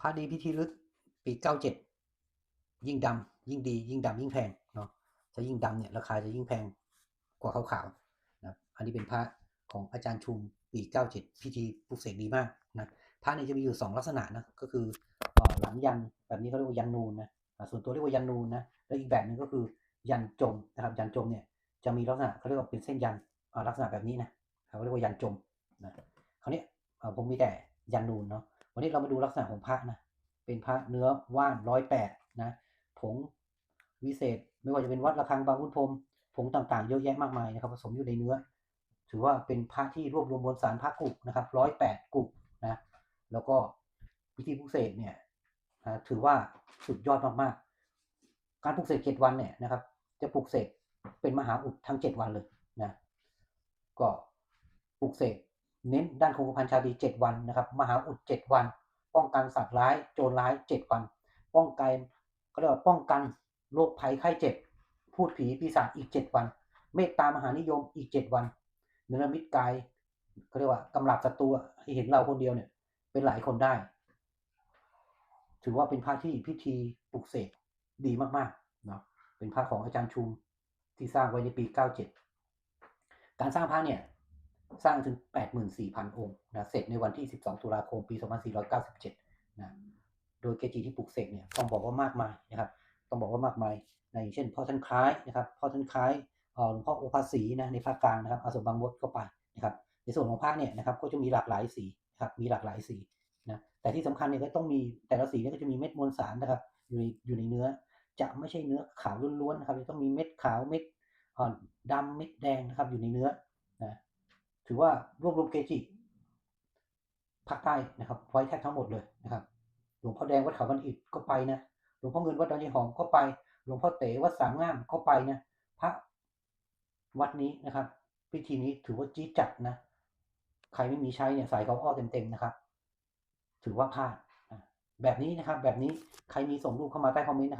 พระดีพิธีลึกปีเก้าเจ็ดยิ่งดำยิ่งดี ยิ่งดำยิ่งแพงเนาะถ้ายิ่งดำเนี่ยราคาจะยิ่งแพงกว่าขาวๆนะอันนี้เป็นพระของอาจารย์ชุมปีเก้าเจ็ดพิธีปลุกเสกดีมากนะพระเนี่ยจะมีอยู่สองลักษณะนะก็คือหลังยันแบบนี้เขาเรียกว่ายันนูนนะส่วนตัวเรียกว่ายันนูนนะแล้วอีกแบบหนึ่งก็คือยันจมนะครับยันจมเนี่ยจะมีลักษณะเขาเรียกว่าเป็นเส้นยันลักษณะแบบนี้นะเขาเรียกว่ายันจมนะคราวนี้อ่าผมมีแต่ยันนูนเนาะ วันนี้เรามาดูลักษณะของพระนะ เป็นพระเนื้อว่านร้อยแปดนะ ผงวิเศษ ไม่ว่าจะเป็นวัดระฆังบางขุนพรหมผงต่างๆ เยอะแยะมากมายนะครับ ผสมอยู่ในเนื้อ ถือว่าเป็นพระที่รวบรวมมวลสารพระกุกนะครับร้อยแปดกุกนะ แล้วก็พิธีปลุกเสกเนี่ยอ่าถือว่าสุดยอดมากๆ การปลุกเสกเจ็ดวันเนี่ยนะครับ จะปลุกเสกเป็นมหาอุดทั้งเจ็ดวันเลยนะ ก็ปลุกเสก เน้นด้านคงกระพันชาดีเจ็ดวันนะครับ มหาอุดเจ็ดวัน ป้องกันสัตว์ร้ายโจรร้ายเจ็ดวัน ป้องกันก็เรียกว่าป้องกันโรคภัยไข้เจ็บ พูดผีปีศาจอีกเจ็ดวัน เมตตามหานิยมอีกเจ็ดวันเนรมิตกายเขาเรียกว่ากำลับศัตรูให้เห็นเราคนเดียวเนี่ย เป็นหลายคนได้ ถือว่าเป็นพระที่พิธีปลุกเสกดีมากๆเนาะเป็นพระของอาจารย์ชุมที่สร้างไว้ในปี 97 การสร้างพระเนี่ย สร้างถึง 84,000 องค์นะเสร็จในวันที่ 12 ตุลาคม ปี 2497นะโดยเกจิที่ปลุกเสกเนี่ยต้องบอกว่ามากมายนะครับต้องบอกว่ามากมายในเช่น พ่อท่านคล้ายนะครับพ่อท่านคล้ายหลวงพ่อโอภาสีนะในภาคกลางนะครับอาสมบางมดก็ไปนะครับในส่วนของพระเนี่ยนะครับก็จะมีหลากหลายสีนะครับมีหลากหลายสีนะแต่ที่สำคัญเนี่ยก็ต้องมีแต่ละสีเนี่ยก็จะมีเม็ดมวลสารนะครับอยู่ในอยู่ในเนื้อจะไม่ใช่เนื้อขาวล้วนๆนะครับจะต้องมีเม็ดขาวเม็ดอ่อนดำเม็ดแดงนะครับอยู่ในเนื้อนะ ถือว่ารวบรวมเกจิภาคใต้นะครับไว้แทบทั้งหมดเลยนะครับ หลวงพ่อแดงวัดเขาบันอิฐก็ไปนะ หลวงพ่อเงินวัดดอนยายหอมก็ไป หลวงพ่อเต๋วัดสามงามก็ไปนะ พระวัดนี้นะครับ พิธีนี้ถือว่าจี๊จัดนะ ใครไม่มีใช้เนี่ยใส่เขาอ้อเต็มๆนะครับ ถือว่าพลาดแบบนี้นะครับ แบบนี้ใครมีส่งรูปเข้ามาใต้คอมเมนต์นะครับ